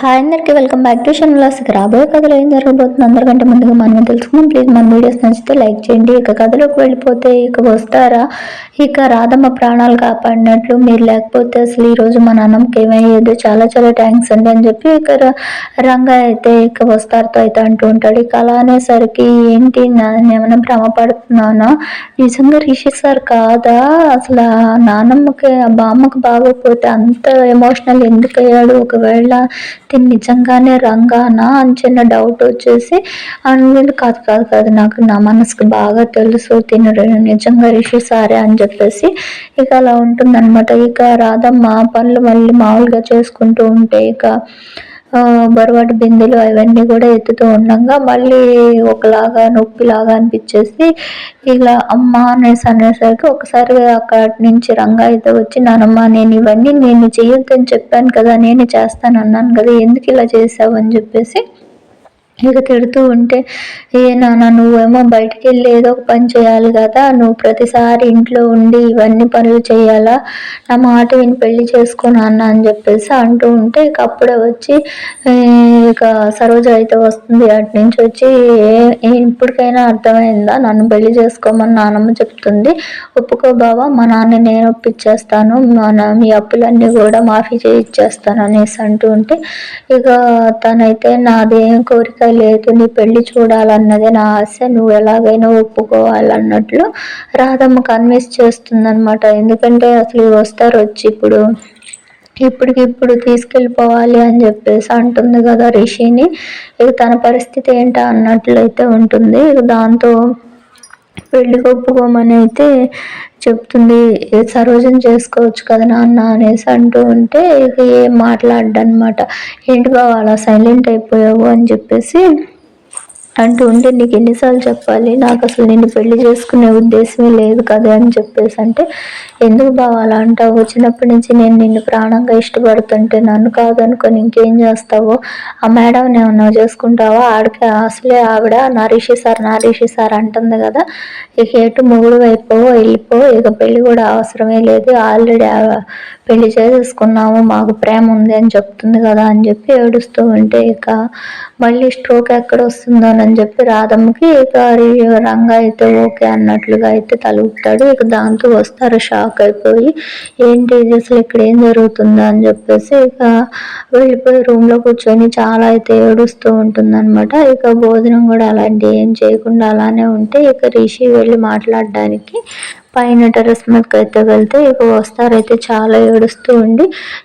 Hi అందరికీ welcome back to షన్లాస్ రాబోయే కథలో ఏం జరగబోతుంది అందరికంటే ముందుగా మనం తెలుసుకుందాం. ప్లీజ్ మన వీడియోస్ నచ్చితే లైక్ చేయండి. ఇక కథలోకి వెళ్ళిపోతే ఇక వస్తారా? ఇక రాధమ్మ ప్రాణాలు కాపాడినట్లు మీరు లేకపోతే అసలు ఈరోజు మా నాన్నమ్మకి ఏమయ్యేది? చాలా చాలా థ్యాంక్స్ అండి అని చెప్పి ఇక రంగా అయితే ఇక వస్తారుతో అయితే అంటూ ఉంటాడు. ఇక అలా అనేసరికి ఏంటి నేను ఏమైనా భ్రమపడుతున్నానా నిజంగా రిషి సార్ కాదా? అసలు నానమ్మకి బామ్మకి బాగోకపోతే అంత ఎమోషనల్ ఎందుకు అయ్యాడు? ఒకవేళ తిని నిజంగానే రంగానా అని చిన్న డౌట్ వచ్చేసి వీళ్ళు కాదు కాదు కాదు నాకు నా మనసుకు బాగా తెలుసు తిను నిజంగా రిషి సారే అని చెప్పేసి ఇక అలా ఉంటుందన్నమాట. ఇక రాధమ్మ పనులు మళ్ళీ మామూలుగా చేసుకుంటూ ఉంటే ఇక బరువాటి బిందెలు అవన్నీ కూడా ఎత్తుతూ ఉండగా మళ్ళీ ఒకలాగా నొప్పిలాగా అనిపించేసి ఇలా అమ్మ అనేసి అనేసరికి ఒకసారి అక్కడి నుంచి రంగా అయితే వచ్చి నానమ్మ నేను ఇవన్నీ నేను చేయొద్దని చెప్పాను కదా నేను చేస్తాను అన్నాను కదా ఎందుకు ఇలా చేసావు? అని చెప్పేసి ఇక తిడుతూ ఉంటే ఏ నాన్న నువ్వేమో బయటికి వెళ్ళి ఏదో ఒక పని చేయాలి కదా నువ్వు ప్రతిసారి ఇంట్లో ఉండి ఇవన్నీ పనులు చేయాలా? నా మాట విని పెళ్ళి చేసుకున్నా అన్న అని చెప్పేసి అంటూ ఉంటే ఇక అప్పుడే వచ్చి ఇక సరోజ అయితే వస్తుంది అటు నుంచి వచ్చి ఏ ఇప్పటికైనా అర్థమైందా? నన్ను పెళ్ళి చేసుకోమని నాన్నమ్మ చెప్తుంది. ఒప్పుకో బావా మా నాన్న నేను ఒప్పించేస్తాను. మన మీ అప్పులన్నీ కూడా మాఫీ చేయించేస్తాను అనేసి అంటూ ఉంటే ఇక తనైతే నాదేం కోరిక లేదు నీ పెళ్ళి చూడాలన్నదే నా ఆశ నువ్వు ఎలాగైనా ఒప్పుకోవాలన్నట్లు రాధమ్మ కన్విన్స్ చేస్తుందనమాట ఎందుకంటే అసలు వస్తారు వచ్చి ఇప్పుడు ఇప్పటికిప్పుడు తీసుకెళ్ళిపోవాలి అని చెప్పేసి అంటుంది కదా రిషిని. ఇక తన పరిస్థితి ఏంటా అన్నట్లయితే ఉంటుంది. ఇక దాంతో పెళ్ళి ఒప్పుకోమని అయితే చెప్తుంది. సరోజన చేసుకోవచ్చు కదా నాన్న అనేసి అంటూ ఉంటే ఇక ఏం మాట్లాడ్డనమాట ఏంటి బావ అలా సైలెంట్ అయిపోయావు అని చెప్పేసి అంటూ ఉంటే నీకు ఎన్నిసార్లు చెప్పాలి? నాకు అసలు నిన్ను పెళ్ళి చేసుకునే ఉద్దేశమే లేదు కదా అని చెప్పేసి అంటే ఎందుకు బావ అలా అంటావు? చిన్నప్పటి నుంచి నేను నిన్ను ప్రాణంగా ఇష్టపడుతుంటే నన్ను కాదనుకొని ఇంకేం చేస్తావో? ఆ మేడం ఏమన్నా చేసుకుంటావా? ఆడికి అసలే ఆవిడ నరీషి సార్ నరీషి సార్ అంటుంది కదా. ఇక ఎటు మొగుడు వైపు వెళ్ళిపో. ఇక పెళ్ళి కూడా అవసరమే లేదు. ఆల్రెడీ పెళ్ళి చేసేసుకున్నాము. మాకు ప్రేమ ఉంది అని చెప్తుంది కదా అని చెప్పి ఏడుస్తూ ఉంటే ఇక మళ్ళీ స్ట్రోక్ ఎక్కడ వస్తుందో అని చెప్పి రాధమ్మకి ఇక రంగా అయితే ఓకే అన్నట్లుగా అయితే తలుపుతాడు. ఇక దాంతో వస్తారు షాక్ అయిపోయి ఏంటి ఇది అసలు ఇక్కడ ఏం జరుగుతుందో? అని చెప్పేసి ఇక వెళ్ళిపోయి రూమ్లో కూర్చొని చాలా అయితే ఏడుస్తూ ఉంటుందన్నమాట. ఇక భోజనం కూడా అలాంటి ఏం చేయకుండా అలానే ఉంటే ఇక రిషి వెళ్ళి మాట్లాడడానికి పైన టెరస్ మీదకి అయితే వెళ్తే ఇక వస్తారైతే చాలా ఏడుస్తూ ఉండి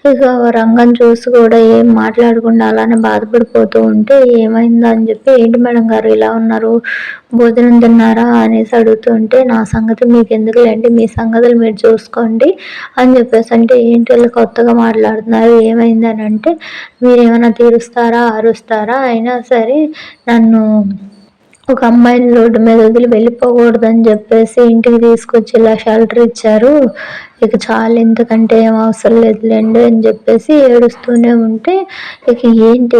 ఇక రంగం చూసి కూడా ఏం మాట్లాడకుండా అలానే బాధపడిపోతూ ఉంటే ఏమైందా అని చెప్పి ఏంటి మేడం గారు ఇలా ఉన్నారు? భోజనం తిన్నారా? అనేసి అడుగుతుంటే నా సంగతి మీకు ఎందుకు లేండి మీ సంగతులు మీరు చూసుకోండి అని చెప్పేసి అంటే ఏంటి కొత్తగా మాట్లాడుతున్నారు? ఏమైందని అంటే మీరు ఏమైనా తీరుస్తారా? అరుస్తారా? అయినా సరే నన్ను ఒక అమ్మాయిని రోడ్డు మీద వదిలి వెళ్ళిపోకూడదని చెప్పేసి ఇంటికి తీసుకొచ్చి ఇలా షెల్టర్ ఇచ్చారు. ఇక చాలు ఎందుకంటే ఏం అవసరం లేదులేండి అని చెప్పేసి ఏడుస్తూనే ఉంటే ఇక ఏంటి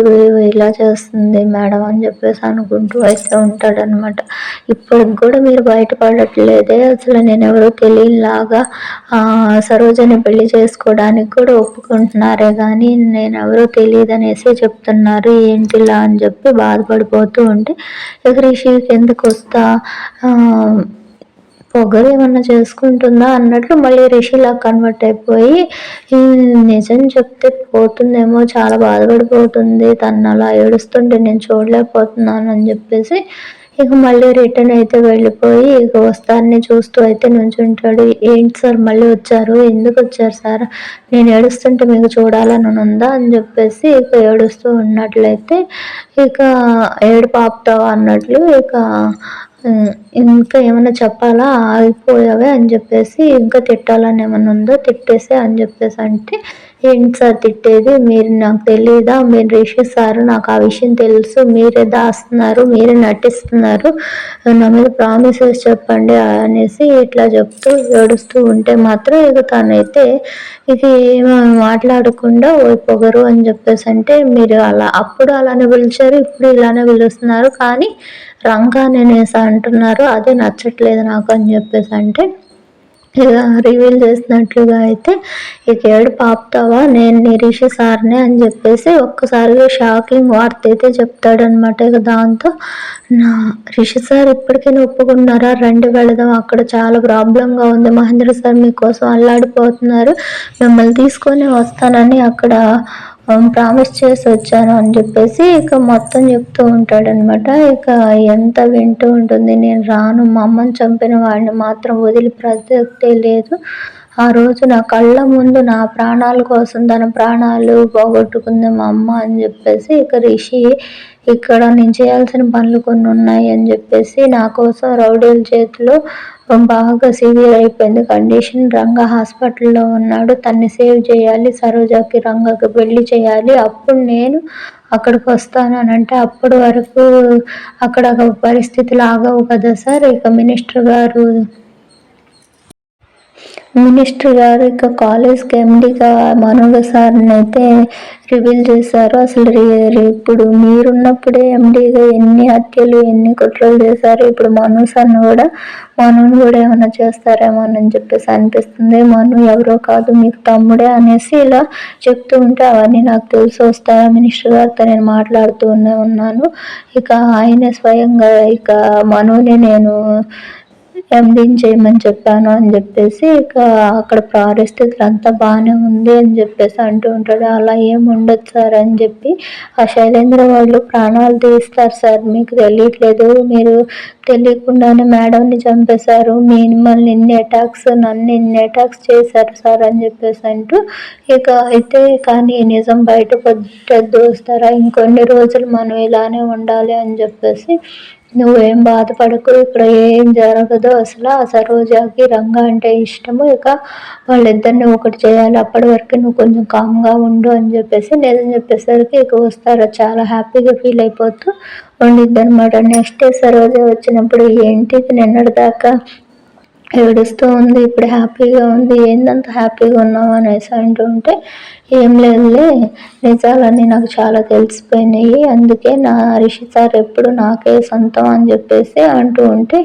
ఇలా చేస్తుంది మేడం అని చెప్పేసి అనుకుంటూ అయితే ఉంటాడనమాట ఇప్పటికి కూడా మీరు బయటపడట్లేదే. అసలు నేను ఎవరో తెలియలాగా సరోజని పెళ్ళి చేసుకోవడానికి కూడా ఒప్పుకుంటున్నారే కానీ నేను ఎవరో తెలియదు అనేసి చెప్తున్నారు. ఏంటిలా అని చెప్పి బాధపడిపోతూ ఉంటే ఇక రిషికి ఎందుకు వస్తా పొగరు ఏమన్నా చేసుకుంటుందా అన్నట్లు మళ్ళీ రిషిలా కన్వర్ట్ అయిపోయి నిజం చెప్తే పోతుందేమో చాలా బాధపడిపోతుంది. తను అలా ఏడుస్తుంటే నేను చూడలేకపోతున్నాను అని చెప్పేసి ఇక మళ్ళీ రిటర్న్ అయితే వెళ్ళిపోయి ఇక వస్తారని చూస్తూ అయితే నుంచుంటాడు. ఏంటి సార్ మళ్ళీ వచ్చారు? ఎందుకు వచ్చారు సార్? నేను ఏడుస్తుంటే మీకు చూడాలని ఉందా? అని చెప్పేసి ఇక ఏడుస్తూ ఉన్నట్లయితే ఇక ఏడు పాపుతావా అన్నట్లు ఇక ఇంకా ఏమైనా చెప్పాలా? ఆగిపోయావే అని చెప్పేసి ఇంకా తిట్టాలని ఏమైనా ఉందో? తిట్టేసే అని చెప్పేసి అంటే ఏంటి సార్ తిట్టేది? మీరు నాకు తెలియదా మీరు రిషి సార్ నాకు ఆ విషయం తెలుసు. మీరే దాస్తున్నారు మీరే నటిస్తున్నారు. నా మీద ప్రామిసెస్ చెప్పండి అనేసి ఇట్లా చెప్తూ ఏడుస్తూ ఉంటే మాత్రం ఇక తనైతే ఇది మాట్లాడకుండా ఓ పొగరు అని చెప్పేసి అంటే మీరు అలా అప్పుడు అలానే పిలిచారు ఇప్పుడు ఇలానే పిలుస్తున్నారు. కానీ రంగా అంటున్నారు. అదే నచ్చట్లేదు నాకు అని చెప్పేసి అంటే ఇక రివీల్ చేసినట్లుగా అయితే ఇక ఏడు పాపుతావా? నేను నిరీష సార్నే అని చెప్పేసి ఒక్కసారిగా షాకింగ్ వార్త అయితే చెప్తాడనమాట ఇక దాంతో నా రిషి సార్ ఇప్పటికైనా ఒప్పుకున్నారా? రండి వెళదాం. అక్కడ చాలా ప్రాబ్లంగా ఉంది. మహేంద్ర సార్ మీకోసం అల్లాడిపోతున్నారు. మిమ్మల్ని తీసుకొని వస్తానని అక్కడ ప్రామిస్ చేసి వచ్చాను అని చెప్పేసి ఇక మొత్తం చెప్తూ ఉంటాడనమాట ఇక ఎంత వింటూ ఉంటుంది నేను రాను మా అమ్మని చంపిన వాడిని మాత్రం వదిలి ప్రసక్తే లేదు. ఆ రోజు నా కళ్ళ ముందు నా ప్రాణాల కోసం తన ప్రాణాలు పోగొట్టుకుంది మా అమ్మ అని చెప్పేసి ఇక రిషి ఇక్కడ నేను చేయాల్సిన పనులు కొన్ని ఉన్నాయి అని చెప్పేసి నా కోసం రౌడీల చేతిలో బాగా సివియర్ అయిపోయింది. కండిషన్ రంగా హాస్పిటల్లో ఉన్నాడు. తన్ని సేవ్ చేయాలి. సరోజాకి రంగకి పెళ్ళి చేయాలి. అప్పుడు నేను అక్కడికి వస్తాను అని అంటే అప్పటి వరకు అక్కడ పరిస్థితులు ఆగవు కదా సార్. ఇక మినిస్టర్ గారు మినిస్టర్ గారు ఇక కాలేజ్కి ఎండిగా మనోహర్ సార్ని అయితే రివీల్ చేశారు. అసలు ఇప్పుడు మీరున్నప్పుడే ఎండీగా ఎన్ని హత్యలు ఎన్ని కుట్రలు చేశారు. ఇప్పుడు మను సార్ని కూడా మనుని కూడా ఏమైనా చేస్తారేమో అని చెప్పేసి అనిపిస్తుంది. మను ఎవరో కాదు మీకు తమ్ముడే అనేసి ఇలా చెప్తూ ఉంటే అవన్నీ నాకు తెలిసి వస్తాయా మినిస్టర్ గారితో? నేను మాట్లాడుతూనే ఉన్నాను. ఇక ఆయనే స్వయంగా ఇక మనుని నేను చేయమని చెప్పాను అని చెప్పేసి ఇక అక్కడ పరిస్థితులు అంతా బాగానే ఉంది అని చెప్పేసి అంటూ ఉంటాడు. అలా ఏం ఉండదు సార్ అని చెప్పి ఆ శైలేంద్ర వాళ్ళు ప్రాణాలు తీస్తారు సార్. మీకు తెలియట్లేదు. మీరు తెలియకుండానే మేడంని చంపేశారు. మిమ్మల్ని ఇన్ని అటాక్స్ నన్ను ఇన్ని అటాక్స్ చేశారు సార్ అని చెప్పేసి అంటూ ఇక అయితే కానీ నిజం బయట పెద్ద వస్తారా ఇంకొన్ని రోజులు మనం ఇలానే ఉండాలి అని చెప్పేసి నువ్వేం బాధపడకు ఇక్కడ ఏం జరగదు. అసలు ఆ సరోజాకి రంగ అంటే ఇష్టము. ఇక వాళ్ళిద్దరిని ఒకటి చేయాలి. అప్పటి వరకు నువ్వు కొంచెం కామ్గా ఉండు అని చెప్పేసి నిజం చెప్పేసరికి ఇక వస్తారు. చాలా హ్యాపీగా ఫీల్ అయిపోతూ ఉండిద్ది అనమాట నెక్స్ట్ డే సరోజ వచ్చినప్పుడు ఏంటి? నిన్నటిదాకా ఏడుస్తూ ఉంది ఇప్పుడు హ్యాపీగా ఉంది ఏందంత హ్యాపీగా ఉన్నావు అనేసి అంటుంటే ఏం లేదులే నిజాలన్నీ నాకు చాలా తెలిసిపోయినాయి అందుకే నా రిషి సార్ ఎప్పుడు నాకే సొంతం అని చెప్పేసి అంటూ ఉంటే